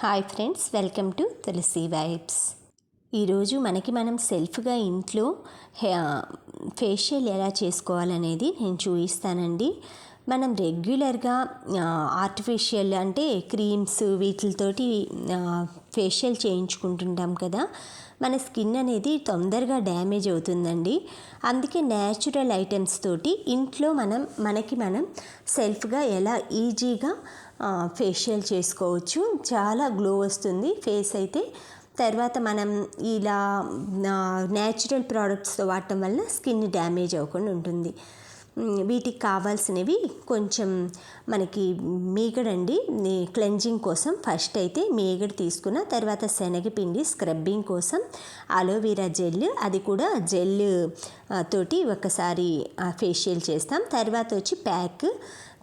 Hi friends welcome to Tulasi vibes. ఈరోజు మనకి మనం సెల్ఫ్గా ఇంట్లో ఫేషియల్ ఎలా చేసుకోవాలనేది నేను చూపిస్తానండి. మనం రెగ్యులర్గా ఆర్టిఫిషియల్ అంటే క్రీమ్స్ వీటితోటి ఫేషియల్ చేయించుకుంటుంటాం కదా. మన స్కిన్ అనేది తొందరగా డ్యామేజ్ అవుతుందండి. అందుకే న్యాచురల్ ఐటమ్స్ తోటి ఇంట్లో మనం మనకి మనం సెల్ఫ్గా ఎలా ఈజీగా ఫేషియల్ చేసుకోవచ్చు. చాలా గ్లో వస్తుంది ఫేస్ అయితే. తర్వాత మనం ఇలా న్యాచురల్ ప్రోడక్ట్స్తో వాడటం వల్ల స్కిన్ డ్యామేజ్ అవ్వకుండా ఉంటుంది. వీటికి కావాల్సినవి కొంచెం మనకి మీగడండి. క్లెన్జింగ్ కోసం ఫస్ట్ అయితే మీగడ తీసుకున్న తర్వాత శనగపిండి స్క్రబ్బింగ్ కోసం అలోవెరా జెల్ అది కూడా జెల్ తోటి ఒకసారి ఫేషియల్ చేస్తాం. తర్వాత వచ్చి ప్యాక్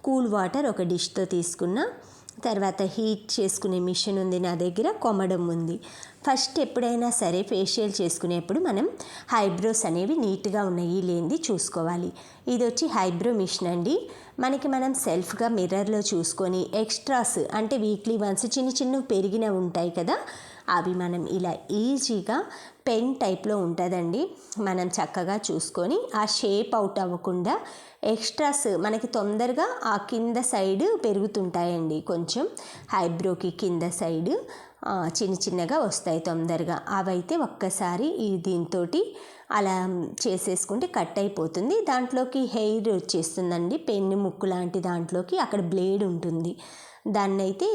కూల్ వాటర్ ఒక డిష్తో తీసుకున్న తర్వాత హీట్ చేసుకునే మిషన్ ఉంది నా దగ్గర కొమడం ఉంది. ఫస్ట్ ఎప్పుడైనా సరే ఫేషియల్ చేసుకునేప్పుడు మనం హైబ్రోస్ అనేవి నీట్గా ఉన్నాయి లేనిది చూసుకోవాలి. ఇది వచ్చి హైబ్రో మిషన్ అండి. మనకి మనం సెల్ఫ్గా మిర్రర్లో చూసుకొని ఎక్స్ట్రాస్ అంటే వీక్లీ వన్స్ చిన్న చిన్నవి పెరిగిన ఉంటాయి కదా అవి మనం ఇలా ఈజీగా పెన్ టైప్లో ఉంటుందండి. మనం చక్కగా చూసుకొని ఆ షేప్ అవుట్ అవ్వకుండా ఎక్స్ట్రాస్ మనకి తొందరగా ఆ కింద సైడ్ పెరుగుతుంటాయండి. కొంచెం హైబ్రోకి కింద సైడ్ చిన్న చిన్నగా వస్తాయి తొందరగా. అవైతే ఒక్కసారి ఈ దీంతో అలా చేసేసుకుంటే కట్ అయిపోతుంది. దాంట్లోకి హెయిర్ వచ్చేస్తుందండి. పెన్ను ముక్కు లాంటి దాంట్లోకి అక్కడ బ్లేడ్ ఉంటుంది. దాన్ని అయితే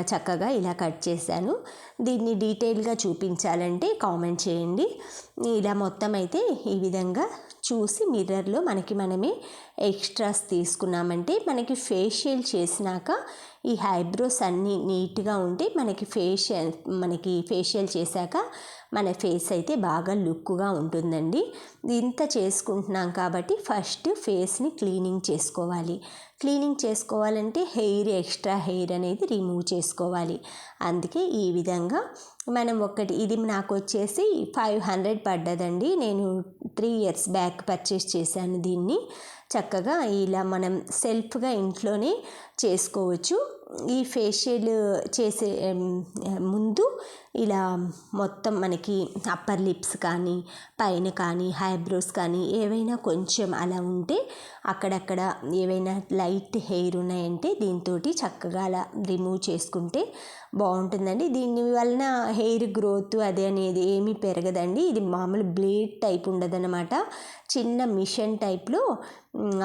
చక్కగా ఇలా కట్ చేశాను. దీన్ని డీటెయిల్గా చూపించాలంటే కామెంట్ చేయండి. ఇలా మొత్తం అయితే ఈ విధంగా చూసి మిర్రర్లో మనకి మనమే ఎక్స్ట్రాస్ తీసుకున్నామంటే మనకి ఫేషియల్ చేసినాక ఈ హైబ్రోస్ అన్నీ నీట్గా ఉంటే మనకి ఫేషియల్ మనకి ఫేషియల్ చేశాక మన ఫేస్ అయితే బాగా లుక్గా ఉంటుందండి. ఇంత చేసుకుంటున్నాం కాబట్టి ఫస్ట్ ఫేస్ని క్లీనింగ్ చేసుకోవాలి. క్లీనింగ్ చేసుకోవాలంటే హెయిర్ ఎక్స్ట్రా హెయిర్ అనేది రిమూవ్ చేసుకోవాలి. అందుకే ఈ విధంగా మనం ఒకటి ఇది నాకు వచ్చేసి ఫైవ్ హండ్రెడ్ పడ్డదండి. నేను త్రీ ఇయర్స్ బ్యాక్ పర్చేస్ చేశాను దీన్ని. చక్కగా ఇలా మనం సెల్ఫ్గా ఇంట్లోనే చేసుకోవచ్చు. ఈ ఫేషియల్ చేసే ముందు ఇలా మొత్తం మనకి అప్పర్ లిప్స్ కానీ పైన కానీ హైబ్రోస్ కానీ ఏవైనా కొంచెం అలా ఉంటే అక్కడక్కడ ఏవైనా లైట్ హెయిర్ ఉన్నాయంటే దీంతో చక్కగా అలా రిమూవ్ చేసుకుంటే బాగుంటుందండి. దీని వలన హెయిర్ గ్రోత్ అది అనేది ఏమీ పెరగదండి. ఇది మామూలు బ్లేడ్ టైప్ ఉండదన్నమాట. చిన్న మిషన్ టైప్లో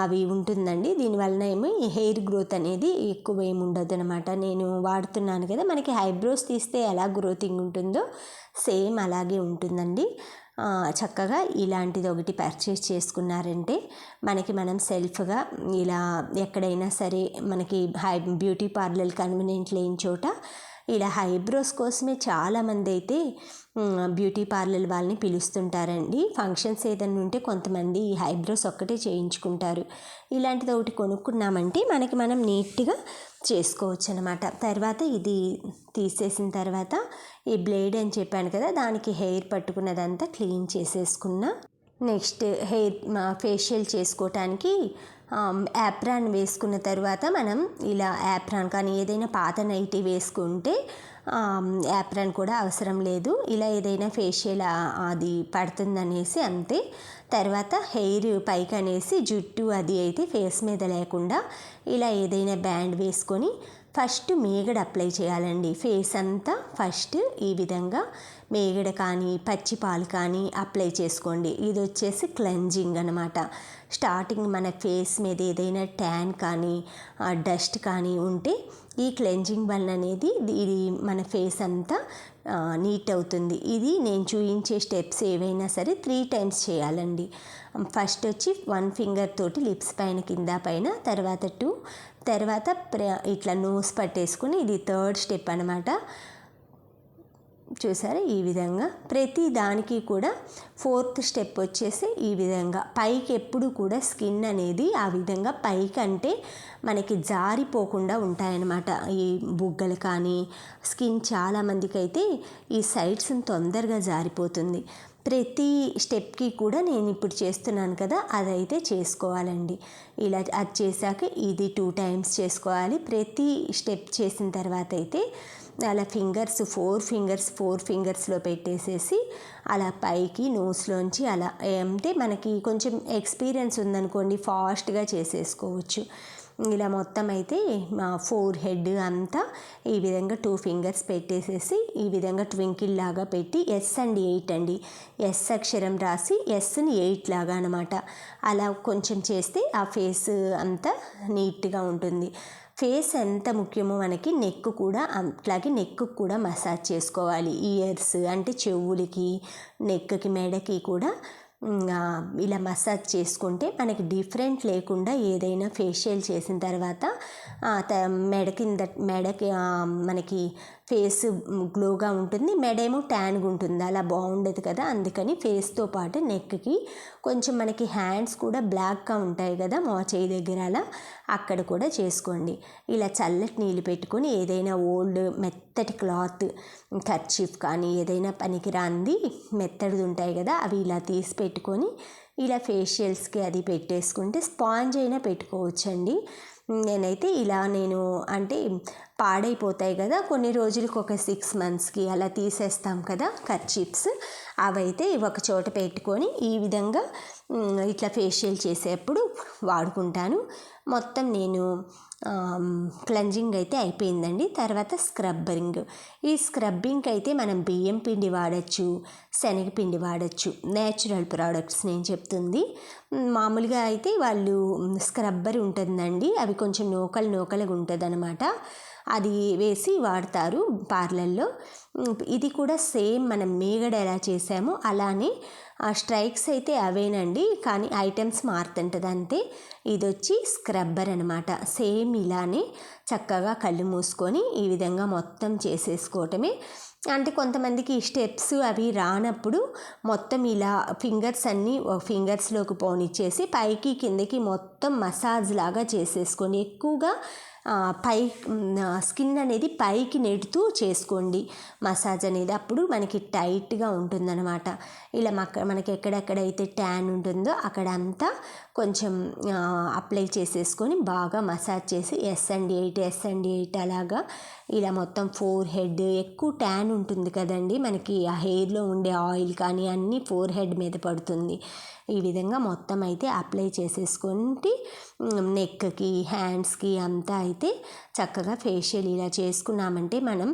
అవి ఉంటుందండి. దీనివలన ఏమి హెయిర్ గ్రోత్ అనేది ఎక్కువ ఏమి ఉండదు అనమాట నేను వాడుతున్నాను కదా మనకి హైబ్రోస్ తీస్తే ఎలా గ్రోతింగ్ ఉంటుందో సేమ్ అలాగే ఉంటుందండి. చక్కగా ఇలాంటిది ఒకటి పర్చేస్ చేసుకున్నారంటే మనకి మనం సెల్ఫ్గా ఇలా ఎక్కడైనా సరే మనకి హై బ్యూటీ పార్లర్ కన్వీనియంట్ లేని చోట ఇలా హైబ్రోస్ కోసమే చాలామంది అయితే బ్యూటీ పార్లర్ వాళ్ళని పిలుస్తుంటారండి. ఫంక్షన్స్ ఏదైనా ఉంటే కొంతమంది ఈ హైబ్రోస్ ఒక్కటే చేయించుకుంటారు. ఇలాంటిది ఒకటి కొనుక్కున్నామంటే మనకి మనం నీట్గా చేసుకోవచ్చు అనమాట తర్వాత ఇది తీసేసిన తర్వాత ఈ బ్లేడ్ అని చెప్పాను కదా దానికి హెయిర్ పట్టుకున్నదంతా క్లీన్ చేసేసుకున్న. నెక్స్ట్ హెయిర్ ఫేషియల్ చేసుకోవటానికి యాప్రాన్ వేసుకున్న తర్వాత మనం ఇలా యాప్రాన్ కానీ ఏదైనా పాత నైటీ వేసుకుంటే యాప్రాన్ కూడా అవసరం లేదు. ఇలా ఏదైనా ఫేషియల్ అది పడుతుందనేసి అంతే. తర్వాత హెయిర్ పైకి అనేసి జుట్టు అది అయితే ఫేస్ మీద లేకుండా ఇలా ఏదైనా బ్యాండ్ వేసుకొని ఫస్ట్ మేగడ అప్లై చేయాలండి. ఫేస్ అంతా ఫస్ట్ ఈ విధంగా మేగడ కానీ పచ్చి పాలు కానీ అప్లై చేసుకోండి. ఇది వచ్చేసి క్లెన్జింగ్ అనమాట స్టార్టింగ్ మన ఫేస్ మీద ఏదైనా ట్యాన్ కానీ డస్ట్ కానీ ఉంటే ఈ క్లెన్జింగ్ బన్ అనేది ఇది మన ఫేస్ అంతా నీట్ అవుతుంది. ఇది నేను చూపించే స్టెప్స్ ఏవైనా సరే త్రీ టైమ్స్ చేయాలండి. ఫస్ట్ వచ్చి వన్ ఫింగర్ తోటి లిప్స్ పైన కింద పైన తర్వాత టూ తర్వాత ఇట్లా నోస్ పట్టేసుకుని ఇది థర్డ్ స్టెప్ అనమాట చూసారా? ఈ విధంగా ప్రతి దానికి కూడా ఫోర్త్ స్టెప్ వచ్చేసి ఈ విధంగా. పైకి ఎప్పుడు కూడా స్కిన్ అనేది ఆ విధంగా పైకి అంటే మనకి జారిపోకుండా ఉంటాయన్నమాట. ఈ బుగ్గలు కానీ స్కిన్ చాలామందికి అయితే ఈ సైడ్స్ తొందరగా జారిపోతుంది. ప్రతి స్టెప్కి కూడా నేను ఇప్పుడు చేస్తున్నాను కదా అదైతే చేసుకోవాలండి. ఇలా అది చేశాక ఇది టూ టైమ్స్ చేసుకోవాలి. ప్రతి స్టెప్ చేసిన తర్వాత అయితే అలా ఫింగర్స్ ఫోర్ ఫింగర్స్ ఫోర్ ఫింగర్స్లో పెట్టేసేసి అలా పైకి నోస్లోంచి అలా అంటే మనకి కొంచెం ఎక్స్పీరియన్స్ ఉందనుకోండి ఫాస్ట్గా చేసేసుకోవచ్చు. ఇలా మొత్తం అయితే మా ఫోర్ హెడ్ అంతా ఈ విధంగా టూ ఫింగర్స్ పెట్టేసేసి ఈ విధంగా ట్వింకిల్ లాగా పెట్టి ఎస్ అండ్ ఎయిట్ అండి. ఎస్ అక్షరం రాసి ఎస్ని ఎయిట్ లాగా అనమాట అలా కొంచెం చేస్తే ఆ ఫేస్ అంతా నీట్గా ఉంటుంది. ఫేస్ ఎంత ముఖ్యమో మనకి నెక్ కూడా అట్లాగే నెక్ కూడా మసాజ్ చేసుకోవాలి. ఇయర్స్ అంటే చెవులకి నెక్కి మెడకి కూడా ఇలా మసాజ్ చేసుకుంటే మనకి డిఫరెంట్ లేకుండా ఏదైనా ఫేషియల్ చేసిన తర్వాత మెడ కింద మెడకి మనకి ఫేస్ గ్లోగా ఉంటుంది మెడేమో ట్యాన్గా ఉంటుంది అలా బాగుండదు కదా. అందుకని ఫేస్తో పాటు నెక్కి కొంచెం మనకి హ్యాండ్స్ కూడా బ్లాక్గా ఉంటాయి కదా మా చేయి దగ్గర అలా అక్కడ కూడా చేసుకోండి. ఇలా చల్లటి నీళ్ళు పెట్టుకొని ఏదైనా ఓల్డ్ మెత్తటి క్లాత్ కర్చీఫ్ కానీ ఏదైనా పనికి రాంది మెత్తడిది ఉంటాయి కదా అవి ఇలా తీసి పెట్టుకొని ఇలా ఫేషియల్స్కి అది పెట్టేసుకుంటే స్పాంజ్ అయినా పెట్టుకోవచ్చండి. నేనైతే ఇలా నేను అంటే పాడైపోతాయి కదా కొన్ని రోజులకి ఒక సిక్స్ మంత్స్కి అలా తీసేస్తాం కదా కర్చిప్స్ అవైతే ఒక చోట పెట్టుకొని ఈ విధంగా ఇట్లా ఫేషియల్ చేసేప్పుడు వాడుకుంటాను. మొత్తం నేను క్లెన్జింగ్ అయితే అయిపోయిందండి. తర్వాత స్క్రబ్బరింగ్ ఈ స్క్రబ్బింగ్ అయితే మనం బియ్యం పిండి వాడచ్చు శనగపిండి వాడచ్చు నేచురల్ ప్రోడక్ట్స్ నేను చెప్తుంది. మామూలుగా అయితే వాళ్ళు స్క్రబ్బర్ ఉంటుందండి. అవి కొంచెం నూకలు నూకలుగా ఉంటుంది అనమాట అది వేసి వాడతారు పార్లర్లో ఇది కూడా సేమ్ మనం మేగడ ఎలా చేసామో అలానే ఆ స్ట్రైక్స్ అయితే అవేనండి కానీ ఐటమ్స్ మారుతుంటుంది అంతే ఇది వచ్చి స్క్రబ్బర్ అనమాట సేమ్ ఇలానే చక్కగా కళ్ళు మూసుకొని ఈ విధంగా మొత్తం చేసేసుకోవటమే. అంటే కొంతమందికి ఈ స్టెప్స్ అవి రానప్పుడు మొత్తం ఇలా ఫింగర్స్ అన్నీ ఫింగర్స్లోకి పోనిచ్చేసి పైకి కిందకి మొత్తం మసాజ్ లాగా చేసేసుకొని ఎక్కువగా పై స్కిన్ అనేది పైకి నెడుతూ చేసుకోండి మసాజ్ అనేది. అప్పుడు మనకి టైట్గా ఉంటుందన్నమాట. ఇలా మక మనకి ఎక్కడెక్కడైతే ట్యాన్ ఉంటుందో అక్కడ అంతా కొంచెం అప్లై చేసేసుకొని బాగా మసాజ్ చేసి S and eight S and eight అలాగా ఇలా మొత్తం ఫోర్ హెడ్ ఎక్కువ ట్యాన్ ఉంటుంది కదండి. మనకి ఆ హెయిర్లో ఉండే ఆయిల్ కానీ అన్నీ ఫోర్ హెడ్ మీద పడుతుంది. ఈ విధంగా మొత్తం అయితే అప్లై చేసేసుకుంటే నెక్కి హ్యాండ్స్కి అంతా అయితే చక్కగా ఫేషియల్ ఇలా చేసుకున్నామంటే మనం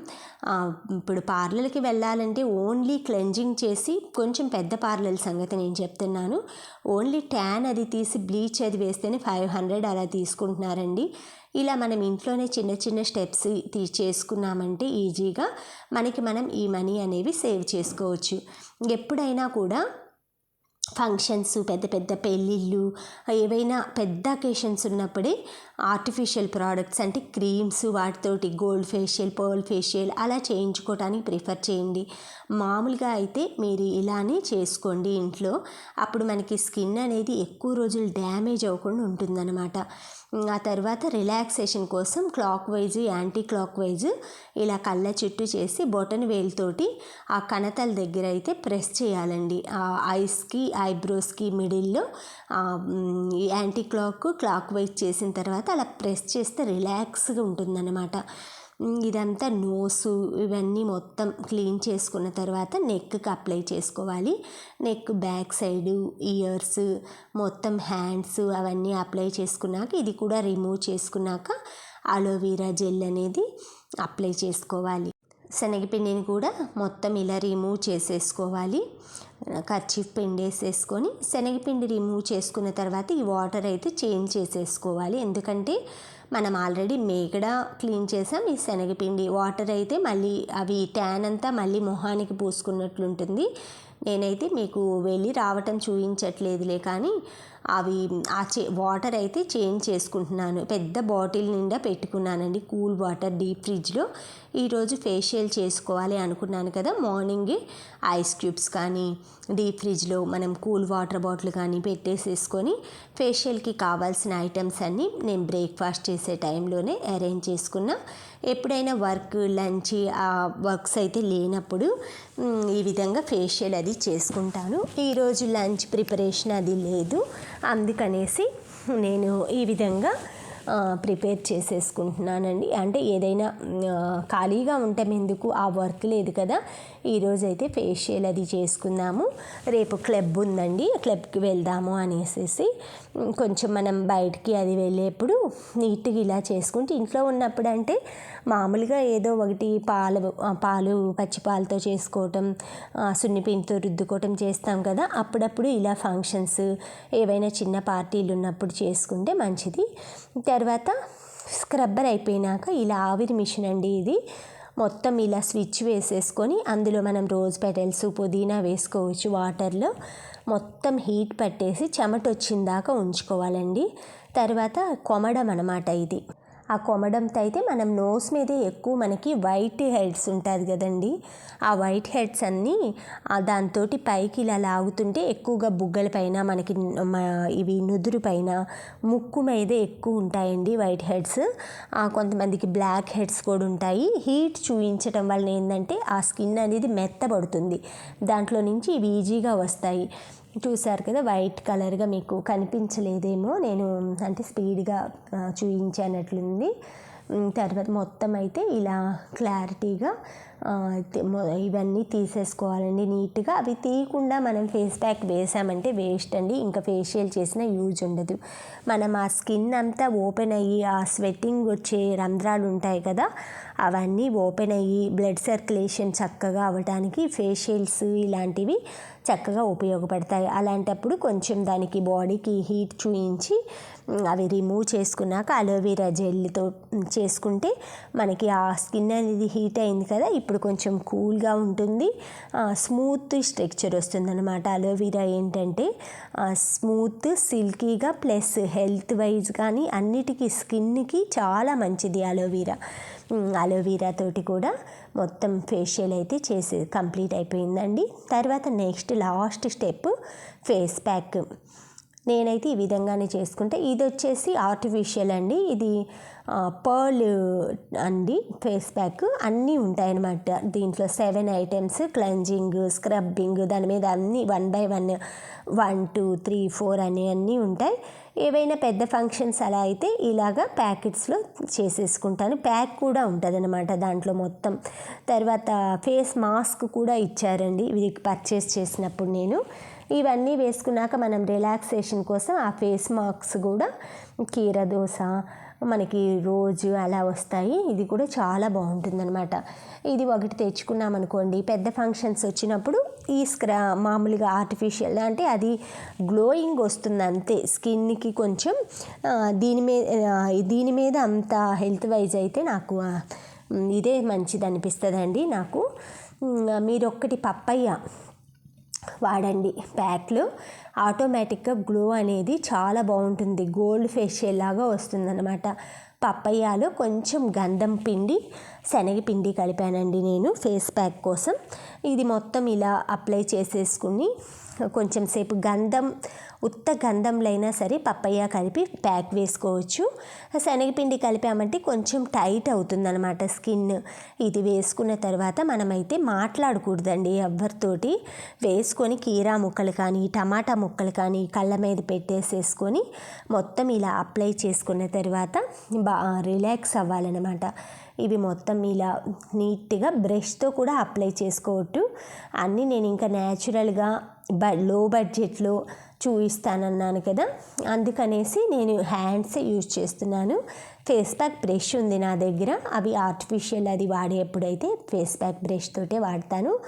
ఇప్పుడు పార్లర్కి వెళ్ళాలంటే ఓన్లీ క్లెంజింగ్ చేసి కొంచెం పెద్ద పార్లర్ సంగతి నేను చెప్తున్నాను. ఓన్లీ ట్యాన్ అది తీసి బ్లీచ్ అది వేస్తేనే ఫైవ్ హండ్రెడ్ అలా తీసుకుంటున్నారండి. ఇలా మనం ఇంట్లోనే చిన్న చిన్న స్టెప్స్ తీ చేసుకున్నామంటే ఈజీగా మనకి మనం ఈ మనీ అనేవి సేవ్ చేసుకోవచ్చు. ఎప్పుడైనా కూడా ఫంక్షన్స్ పెద్ద పెద్ద పెళ్ళిళ్ళు ఏవైనా పెద్ద అకేషన్స్ ఉన్నప్పుడే ఆర్టిఫిషియల్ ప్రోడక్ట్స్ అంటే క్రీమ్స్ వాటితోటి గోల్డ్ ఫేషియల్ పర్ల్ ఫేషియల్ అలా చేయించుకోవటానికి ప్రిఫర్ చేయండి. మామూలుగా అయితే మీరు ఇలానే చేసుకోండి ఇంట్లో. అప్పుడు మనకి స్కిన్ అనేది ఎక్కువ రోజులు డ్యామేజ్ అవ్వకుండా ఉంటుందన్నమాట. ఆ తర్వాత రిలాక్సేషన్ కోసం clockwise anticlockwise ఇలా కళ్ళ చుట్టూ చేసి బొటన్ వేలుతోటి ఆ కణతల దగ్గర అయితే ప్రెస్ చేయాలండి. ఆ ఐస్కి ఐబ్రోస్కి మిడిల్లో యాంటీ క్లాక్ క్లాక్ వైజ్ చేసిన తర్వాత అలా ప్రెస్ చేస్తే రిలాక్స్గా ఉంటుందన్నమాట. ఇదంతా నోసు ఇవన్నీ మొత్తం క్లీన్ చేసుకున్న తర్వాత నెక్కి అప్లై చేసుకోవాలి. నెక్ బ్యాక్ సైడు ఇయర్స్ మొత్తం హ్యాండ్స్ అవన్నీ అప్లై చేసుకున్నాక ఇది కూడా రిమూవ్ చేసుకున్నాక అలోవీరా జెల్ అనేది అప్లై చేసుకోవాలి. శనగపిండిని కూడా మొత్తం ఇలా రిమూవ్ చేసేసుకోవాలి. కర్చీఫ్ పిండి వేసేసుకొని శనగపిండి రిమూవ్ చేసుకున్న తర్వాత ఈ వాటర్ అయితే చేంజ్ చేసేసుకోవాలి. ఎందుకంటే మనం ఆల్రెడీ మేగడ క్లీన్ చేసాం ఈ శనగపిండి వాటర్ అయితే మళ్ళీ అవి ట్యాన్ అంతా మళ్ళీ మొహానికి పూసుకున్నట్లుంటుంది. నేనైతే మీకు వెళ్ళి రావటం చూపించట్లేదులే కానీ అవి ఆ చే వాటర్ అయితే చేంజ్ చేసుకుంటున్నాను. పెద్ద బాటిల్ నిండా పెట్టుకున్నానండి. కూల్ వాటర్ డీప్ ఫ్రిడ్జ్లో. ఈరోజు ఫేషియల్ చేసుకోవాలి అనుకున్నాను కదా. మార్నింగ్ ఐస్ క్యూబ్స్ కానీ డీప్ ఫ్రిడ్జ్లో మనం కూల్ వాటర్ బాటిల్ కానీ పెట్టేసేసుకొని ఫేషియల్కి కావాల్సిన ఐటమ్స్ అన్నీ నేను బ్రేక్ఫాస్ట్ చేసే టైంలోనే అరేంజ్ చేసుకున్నా. ఎప్పుడైనా వర్క్ లంచ్ ఆ వర్క్స్ అయితే లేనప్పుడు ఈ విధంగా ఫేషియల్ అది చేసుకుంటాను. ఈరోజు లంచ్ ప్రిపరేషన్ అది లేదు. అందుకనేసి నేను ఈ విధంగా ప్రిపేర్ చేసేసుకుంటున్నానండి. అంటే ఏదైనా ఖాళీగా ఉంటాం ఎందుకు? ఆ వర్క్ లేదు కదా. ఈరోజైతే ఫేషియల్ అది చేసుకుందాము. రేపు క్లబ్ ఉందండి. క్లబ్కి వెళ్దాము అనేసి కొంచెం మనం బయటికి అది వెళ్ళేప్పుడు నీట్గా ఇలా చేసుకుంటే ఇంట్లో ఉన్నప్పుడు అంటే మామూలుగా ఏదో ఒకటి పాలు పాలు పచ్చి పాలతో చేసుకోవటం సున్నిపిండితో రుద్దుకోవటం చేస్తాం కదా. అప్పుడప్పుడు ఇలా ఫంక్షన్స్ ఏవైనా చిన్న పార్టీలు ఉన్నప్పుడు చేసుకుంటే మంచిది. తర్వాత స్క్రబ్బర్ అయిపోయినాక ఇలా ఆవిరి మిషన్ అండి ఇది. మొత్తం ఇలా స్విచ్ వేసేసుకొని అందులో మనం రోజ్ పెటల్స్ పుదీనా వేసుకోవచ్చు వాటర్లో. మొత్తం హీట్ పట్టేసి చెమట వచ్చిందాకా ఉంచుకోవాలండి. తర్వాత కొమడం అనమాట ఇది. ఆ కొమడంతో అయితే మనం నోస్ మీదే ఎక్కువ మనకి వైట్ హెడ్స్ ఉంటుంది కదండి. ఆ వైట్ హెడ్స్ అన్నీ దాంతో పైకి ఇలా లాగుతుంటే ఎక్కువగా బుగ్గల పైన మనకి ఇవి నుదురు పైన ముక్కు మీదే ఎక్కువ ఉంటాయండి వైట్ హెడ్స్. కొంతమందికి బ్లాక్ హెడ్స్ కూడా ఉంటాయి. హీట్ చూపించటం వల్ల ఏంటంటే ఆ స్కిన్ అనేది మెత్తబడుతుంది. దాంట్లో నుంచి ఇవి ఈజీగా వస్తాయి. చూసారు కదా వైట్ కలర్గా మీకు కనిపించలేదేమో. నేను అంటే స్పీడ్గా చూయించానట్లుంది. తర్వాత మొత్తం అయితే ఇలా క్లారిటీగా ఇవన్నీ తీసేసుకోవాలండి నీట్గా. అవి తీయకుండా మనం ఫేస్ ప్యాక్ వేసామంటే వేస్ట్ అండి. ఇంకా ఫేషియల్ చేసిన యూజ్ ఉండదు. మనం ఆ స్కిన్ అంతా ఓపెన్ అయ్యి ఆ స్వెట్టింగ్ వచ్చే రంధ్రాలు ఉంటాయి కదా అవన్నీ ఓపెన్ అయ్యి బ్లడ్ సర్క్యులేషన్ చక్కగా అవ్వడానికి ఫేషియల్స్ ఇలాంటివి చక్కగా ఉపయోగపడతాయి. అలాంటప్పుడు కొంచెం దానికి బాడీకి హీట్ చూయించి అవి రిమూవ్ చేసుకున్నాక అలోవెరా జెల్తో చేసుకుంటే మనకి ఆ స్కిన్ అనేది హీట్ అయింది కదా ఇప్పుడు కొంచెం కూల్గా ఉంటుంది. స్మూత్ స్ట్రక్చర్ వస్తుంది అనమాట అలోవెరా ఏంటంటే స్మూత్ సిల్కీగా ప్లస్ హెల్త్ వైజ్ కానీ అన్నిటికీ స్కిన్కి చాలా మంచిది అలోవెరా అలోవెరా తోటి కూడా మొత్తం ఫేషియల్ అయితే చేసి కంప్లీట్ అయిపోయిందండి. తర్వాత next last step face pack నేనైతే ఈ విధంగానే చేసుకుంటే ఇది వచ్చేసి ఆర్టిఫిషియల్ అండి. ఇది పర్ల్ అండి ఫేస్ ప్యాక్ అన్నీ ఉంటాయన్నమాట. దీంట్లో సెవెన్ ఐటమ్స్ క్లెన్జింగ్ స్క్రబ్బింగ్ దాని మీద అన్నీ one by one one two three four అని అన్నీ ఉంటాయి. ఏవైనా పెద్ద ఫంక్షన్స్ అలా అయితే ఇలాగా ప్యాకెట్స్లో చేసేసుకుంటాను. ప్యాక్ కూడా ఉంటుందన్నమాట దాంట్లో మొత్తం. తర్వాత ఫేస్ మాస్క్ కూడా ఇచ్చారండి. ఇది పర్చేస్ చేసినప్పుడు నేను. ఇవన్నీ వేసుకున్నాక మనం రిలాక్సేషన్ కోసం ఆ ఫేస్ మాక్స్ కూడా కీర దోశ మనకి రోజు అలా వస్తాయి. ఇది కూడా చాలా బాగుంటుందన్నమాట. ఇది ఒకటి తెచ్చుకున్నాం అనుకోండి. పెద్ద ఫంక్షన్స్ వచ్చినప్పుడు ఈ స్క్రా మామూలుగా ఆర్టిఫిషియల్ అంటే అది గ్లోయింగ్ వస్తుంది అంతే. స్కిన్కి కొంచెం దీని మీద దీని మీద అంత హెల్త్ వైజ్ అయితే నాకు ఇదే మంచిది అనిపిస్తుందండి నాకు. ఉమ్, మీరు ఒక్కటి పప్పయ్య వాడండి. ప్యాక్లు ఆటోమేటిక్గా గ్లో అనేది చాలా బాగుంటుంది. గోల్డ్ ఫేషియల్ లాగా వస్తుందన్నమాట. పప్పయ్యాలో కొంచెం గంధం పిండి శనగపిండి కలిపానండి నేను ఫేస్ ప్యాక్ కోసం. ఇది మొత్తం ఇలా అప్లై చేసేసుకుని కొంచెం సేపు గంధం ఉత్త గంధంలో అయినా సరే పప్పయ్య కలిపి ప్యాక్ వేసుకోవచ్చు. శనగపిండి కలిపామంటే కొంచెం టైట్ అవుతుందన్నమాట స్కిన్. ఇది వేసుకున్న తర్వాత మనమైతే మాట్లాడకూడదండి ఎవరితోటి వేసుకొని కీరా ముక్కలు కానీ టమాటా ముక్కలు కానీ కళ్ళ మీద పెట్టేసేసుకొని మొత్తం ఇలా అప్లై చేసుకున్న తర్వాత బా రిలాక్స్ అవ్వాలన్నమాట. ఇవి మొత్తం ఇలా నీట్గా బ్రష్తో కూడా అప్లై చేసుకోవచ్చు అన్నీ నేను ఇంకా న్యాచురల్గా లో బడ్జెట్లో చూపిస్తానన్నాను కదా. అందుకనేసి నేను హ్యాండ్స్ యూజ్ చేస్తున్నాను. ఫేస్ ప్యాక్ బ్రష్ ఉంది నా దగ్గర. అవి ఆర్టిఫిషియల్ అది వాడేప్పుడైతే ఫేస్ ప్యాక్ బ్రష్ తోటే వాడతాను.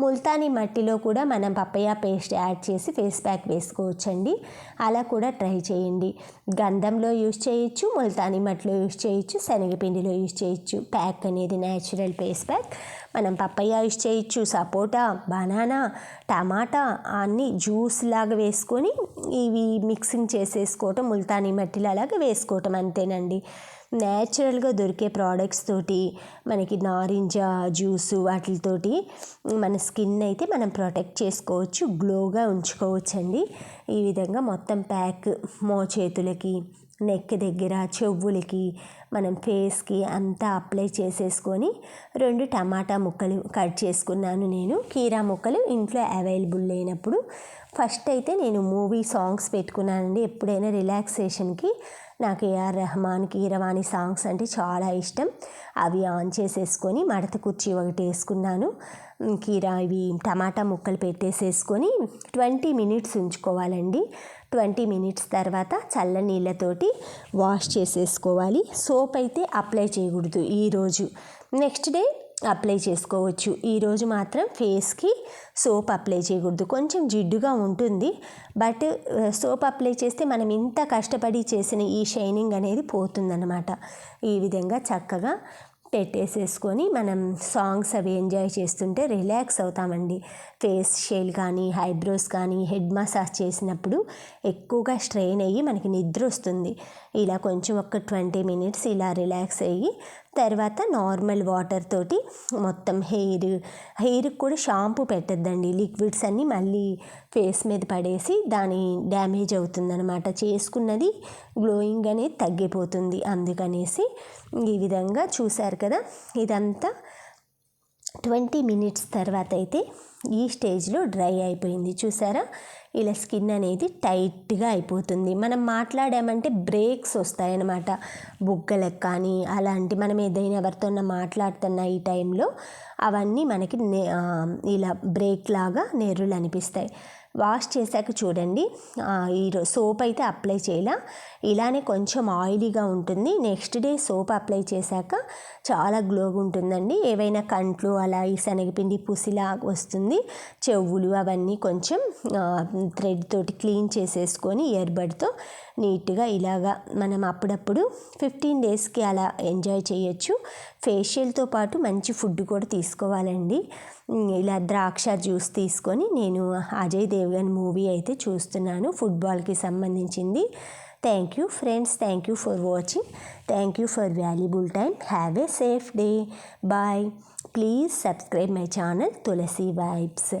ముల్తానీ మట్టిలో కూడా మనం పప్పయ్య పేస్ట్ యాడ్ చేసి ఫేస్ ప్యాక్ వేసుకోవచ్చండి. అలా కూడా ట్రై చేయండి. గంధంలో యూజ్ చేయొచ్చు ముల్తానీ మట్టిలో యూజ్ చేయొచ్చు శనగపిండిలో యూజ్ చేయొచ్చు. ప్యాక్ అనేది న్యాచురల్ ఫేస్ ప్యాక్. మనం పప్పయ్య యూస్ చేయొచ్చు సపోటా బనానా టమాటా అన్ని జ్యూస్ లాగా వేసుకొని ఇవి మిక్సింగ్ చేసేసుకోవటం ముల్తానీ మట్టిలో అలాగే వేసుకోవటం అంతేనండి. న్యాచురల్గా దొరికే ప్రోడక్ట్స్ తోటి మనకి నారింజ జ్యూసు వాటితోటి మన స్కిన్ అయితే మనం ప్రొటెక్ట్ చేసుకోవచ్చు గ్లోగా ఉంచుకోవచ్చండి. ఈ విధంగా మొత్తం ప్యాక్ మో చేతులకి నెక్ దగ్గర చెవులకి మనం ఫేస్కి అంతా అప్లై చేసేసుకొని రెండు టమాటా ముక్కలు కట్ చేసుకున్నాను నేను. కీరా ముక్కలు ఇంట్లో అవైలబుల్ లేనప్పుడు. ఫస్ట్ అయితే నేను మూవీ సాంగ్స్ పెట్టుకున్నానండి. ఎప్పుడైనా రిలాక్సేషన్కి నాకు ఏఆర్ రెహమాన్ కీరవాణి సాంగ్స్ అంటే చాలా ఇష్టం. అవి ఆన్ చేసేసుకొని మడత కుర్చీ ఒకటి వేసుకున్నాను. కీరా ఇవి టమాటా ముక్కలు పెట్టేసేసుకొని ట్వంటీ మినిట్స్ ఉంచుకోవాలండి. ట్వంటీ మినిట్స్ తర్వాత చల్ల నీళ్ళతోటి వాష్ చేసేసుకోవాలి. సోప్ అయితే అప్లై చేయకూడదు ఈరోజు నెక్స్ట్ డే అప్లై చేసుకోవచ్చు. ఈరోజు మాత్రం ఫేస్కి సోప్ అప్లై చేయకూడదు. కొంచెం జిడ్డుగా ఉంటుంది. బట్ సోప్ అప్లై చేస్తే మనం ఇంత కష్టపడి చేసిన ఈ షైనింగ్ అనేది పోతుందన్నమాట. ఈ విధంగా చక్కగా పెట్టేసేసుకొని మనం సాంగ్స్ అవి ఎంజాయ్ చేస్తుంటే రిలాక్స్ అవుతామండి. ఫేస్ షేల్ కానీ హైబ్రోస్ కానీ హెడ్ మసాజ్ చేసినప్పుడు ఎక్కువగా స్ట్రెయిన్ అయ్యి మనకి నిద్ర వస్తుంది. ఇలా కొంచెం ఒక ట్వంటీ మినిట్స్ ఇలా రిలాక్స్ అయ్యి తర్వాత నార్మల్ వాటర్ తోటి మొత్తం హెయిర్ హెయిర్కి కూడా షాంపూ పెట్టద్దండి. లిక్విడ్స్ అన్నీ మళ్ళీ ఫేస్ మీద పడేసి దాని డ్యామేజ్ అవుతుందన్నమాట. చేసుకున్నది గ్లోయింగ్ అనేది తగ్గిపోతుంది. అందుకనేసి ఈ విధంగా చూశారు కదా ఇదంతా ట్వంటీ మినిట్స్ తర్వాత అయితే ఈ స్టేజ్లో డ్రై అయిపోయింది. చూసారా? ఇలా స్కిన్ అనేది టైట్గా అయిపోతుంది. మనం మాట్లాడామంటే బ్రేక్స్ వస్తాయన్నమాట. బుగ్గలకు కానీ అలాంటి మనం ఏదైనా ఎవరితో మాట్లాడుతున్న ఈ టైంలో అవన్నీ మనకి ఇలా బ్రేక్ లాగా నేరులు అనిపిస్తాయి. వాష్ చేశాక చూడండి. ఈ సోప్ అయితే అప్లై చేయాల? ఇలానే కొంచెం ఆయిలీగా ఉంటుంది. నెక్స్ట్ డే సోప్ అప్లై చేశాక చాలా గ్లోగా ఉంటుందండి. ఏవైనా కంట్లు అలా ఈ శనగపిండి పుసిలా వస్తుంది. చెవులు అవన్నీ కొంచెం థ్రెడ్ తోటి క్లీన్ చేసేసుకొని ఇయర్బడ్తో నీట్గా ఇలాగా మనం అప్పుడప్పుడు ఫిఫ్టీన్ డేస్కి అలా ఎంజాయ్ చేయొచ్చు. ఫేషియల్తో పాటు మంచి ఫుడ్ కూడా తీసుకోవాలండి. ఇలా ద్రాక్ష జ్యూస్ తీసుకొని నేను అజయ్ దేవ్గన్ మూవీ అయితే చూస్తున్నాను ఫుట్బాల్కి సంబంధించింది. Thank you friends thank you for watching thank you for valuable time have a safe day bye please subscribe my channel Tulasi vibes